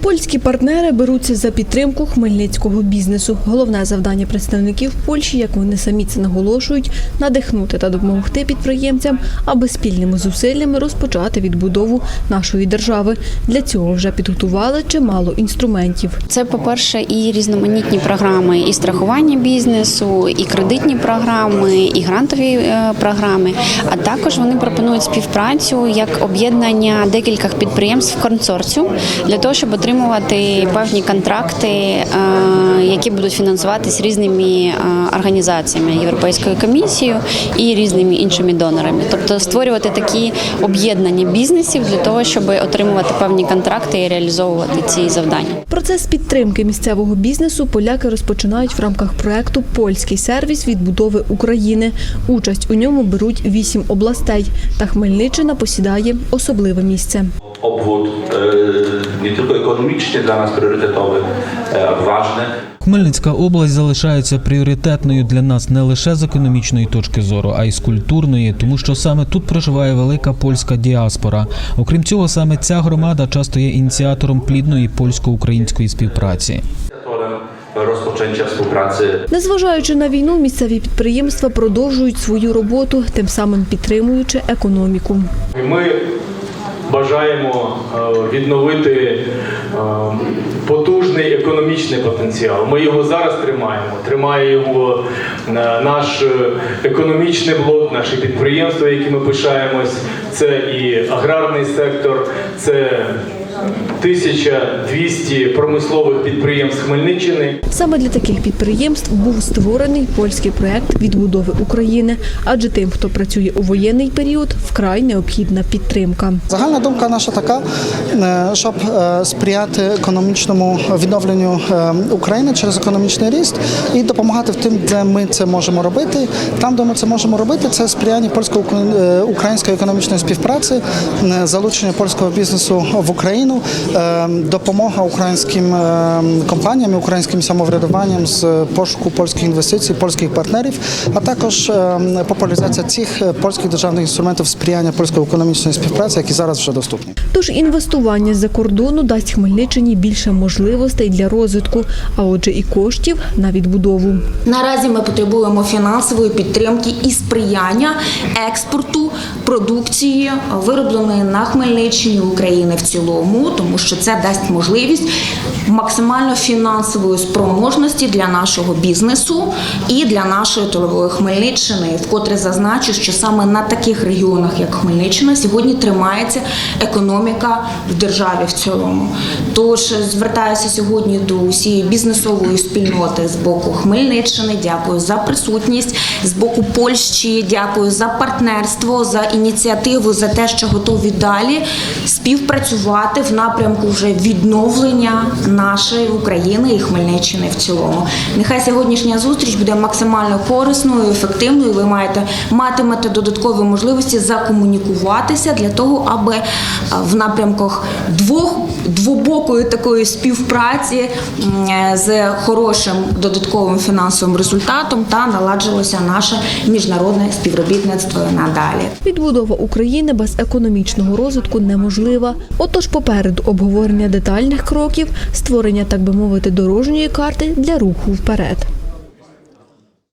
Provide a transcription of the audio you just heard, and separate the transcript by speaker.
Speaker 1: Польські партнери беруться за підтримку хмельницького бізнесу. Головне завдання представників Польщі, як вони самі це наголошують, надихнути та допомогти підприємцям, аби спільними зусиллями розпочати відбудову нашої держави. Для цього вже підготували чимало інструментів.
Speaker 2: Це, по-перше, і різноманітні програми, і страхування бізнесу, і кредитні програми, і грантові е, програми. А також вони пропонують співпрацю як об'єднання декількох підприємств в консорціум для того, щоб отримувати певні контракти, е, які будуть фінансуватись різними е, організаціями Європейською комісією і різними іншими донорами. Тобто створювати такі об'єднання бізнесів для того, щоб отримувати певні контракти і реалізовувати ці завдання.
Speaker 1: Процес підтримки місцевого бізнесу поляки розпочинають в рамках проекту Польський сервіс відбудови України. Участь у ньому беруть вісім областей, та Хмельниччина посідає особливе місце.
Speaker 3: Obwód e, nie tylko ekonomicznie dla nas priorytetowy, e, ważny,
Speaker 4: Хмельницька область залишається пріоритетною для нас не лише з економічної точки зору, а й з культурної, тому що саме тут проживає велика польська діаспора. Окрім цього, саме ця громада часто є ініціатором плідної польсько-української співпраці.
Speaker 3: rozpoczęcia współpracy
Speaker 1: Незважаючи на війну, місцеві підприємства продовжують свою роботу, тим самим підтримуючи економіку.
Speaker 5: Ми бажаємо е, відновити е, потужний економічний потенціал. Ми його зараз тримаємо. Тримає його е, наш економічний блок, наші підприємства, які ми пишаємось. Це і аграрний сектор, це 1200 промислових підприємств Хмельниччини.
Speaker 1: Саме для таких підприємств був створений польський проект відбудови України, адже тим, хто працює у воєнний період, вкрай необхідна підтримка.
Speaker 6: Загальна думка наша така, е, щоб е, сприяти економічному відновленню е, України через економічний ріст і допомагати в тим, де ми це можемо робити. Там, де ми це можемо робити, це сприяння польсько-української економічної співпраці, залучення польського бізнесу в Україну, е, допомога українським е, компаніям, українським самоврядуванням з пошуку польських інвестицій, польських партнерів, а також е, популяризація цих е, польських державних інструментів сприяння польської економічної співпраці, які зараз вже доступні.
Speaker 1: Тож інвестування з-за кордону дасть Хмельниччині більше можливостей для розвитку, а отже, і коштів на відбудову.
Speaker 7: Наразі ми потребуємо фінансової підтримки і сприяння експорту продукції, виробленої на Хмельниччині України в цілому, тому що це дасть можливість максимально фінансової спроможності для нашого бізнесу і для нашої тилової Хмельниччини. Вкотре зазначу, що саме на таких регіонах, як Хмельниччина, сьогодні тримається економіка в державі в цілому. Тож звертаюся сьогодні до усієї бізнесової спільноти з боку Хмельниччини. Дякую за присутність з боку Польщі. Дякую за партнерство, за ініціативу, за те, що готові далі співпрацювати в напрямку вже відновлення нашої України і Хмельниччини в цілому. Нехай сьогоднішня зустріч буде максимально корисною, ефективною. Ви маєте матимете додаткові можливості закомунікуватися для того, аби е, в напрямках двох двобокої такої співпраці е, з хорошим додатковим фінансовим результатом та наладжилося наше міжнародне співробітництво надалі.
Speaker 1: Відбудова України без економічного розвитку неможлива. Отож, попереду обговорення детальних кроків, створення, так би мовити, дорожньої карти для руху вперед.